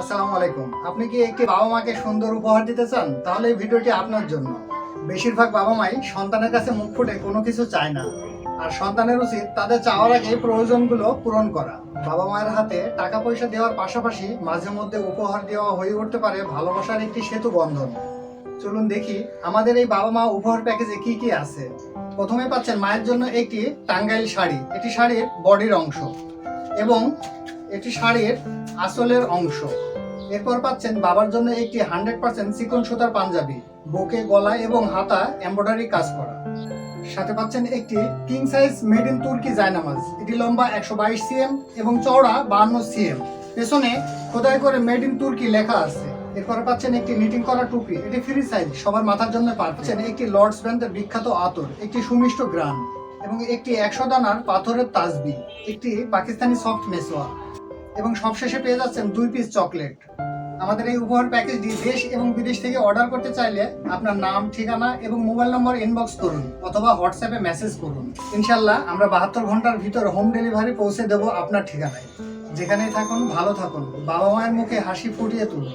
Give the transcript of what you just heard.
আসসালামু আলাইকুম। আপনি কি একটি বাবা মাকে সুন্দর উপহার দিতে চান? তাহলে এই ভিডিওটি আপনার জন্য। বেশিরভাগ বাবা মাই সন্তানের কাছে মুখ ফুটে কোনো কিছু চায় না। আর সন্তানের উচিত তাদের চাওয়ার আগে প্রয়োজনগুলো পূরণ করা। বাবা মায়ের হাতে টাকা পয়সা দেওয়ার পাশাপাশি মাঝে মধ্যে উপহার দেওয়া হয়ে উঠতে পারে ভালোবাসার একটি সেতু বন্ধন। চলুন দেখি আমাদের এই বাবা মা উপহার প্যাকেজে কি কি আছে। প্রথমে পাচ্ছেন মায়ের জন্য একটি টাঙ্গাইল শাড়ি। এটি শাড়ির বডির অংশ। এবং এটি শাড়ির আসলের অংশ। এরপর পাচ্ছেন বাবার জন্য একটি হান্ড্রেড পার্সেন্ট চিকন সুতার পাঞ্জাবি, বুকে, গলায় এবং হাতা এমব্রয়ডারি কাজ করা। সাথে পাচ্ছেন একটি কিং সাইজ মেড ইন তুর্কি জায়নামাজ। এটি লম্বা একশো বাইশ সিএম এবং চওড়া বাহান্ন সিএম। পেছনে খোদাই করে মেড ইন তুর্কি লেখা আছে। এরপর পাচ্ছেন একটি নিটিং করা টুপি। এটি ফ্রি সাইজ সবার মাথার জন্য পাচ্ছেন একটি লর্ডস ব্যান্ডের বিখ্যাত আতর, একটি সুমিষ্ট গ্রান এবং একটি একশো দানার পাথরের তাজবি, একটি পাকিস্তানি সফট মেসোয়া এবং সবশেষে পেয়ে যাচ্ছেন দুই পিস চকলেট আমাদের এই উপহার প্যাকেজটি দেশ এবং বিদেশ থেকে অর্ডার করতে চাইলে আপনার নাম, ঠিকানা এবং মোবাইল নম্বর ইনবক্স করুন অথবা হোয়াটসঅ্যাপে মেসেজ করুন। ইনশাল্লাহ আমরা বাহাত্তর ঘণ্টার ভিতর হোম ডেলিভারি পৌঁছে দেব আপনার ঠিকানায়। যেখানেই থাকুন, ভালো থাকুন। বাবা মায়ের মুখে হাসি ফুটিয়ে তুলুন।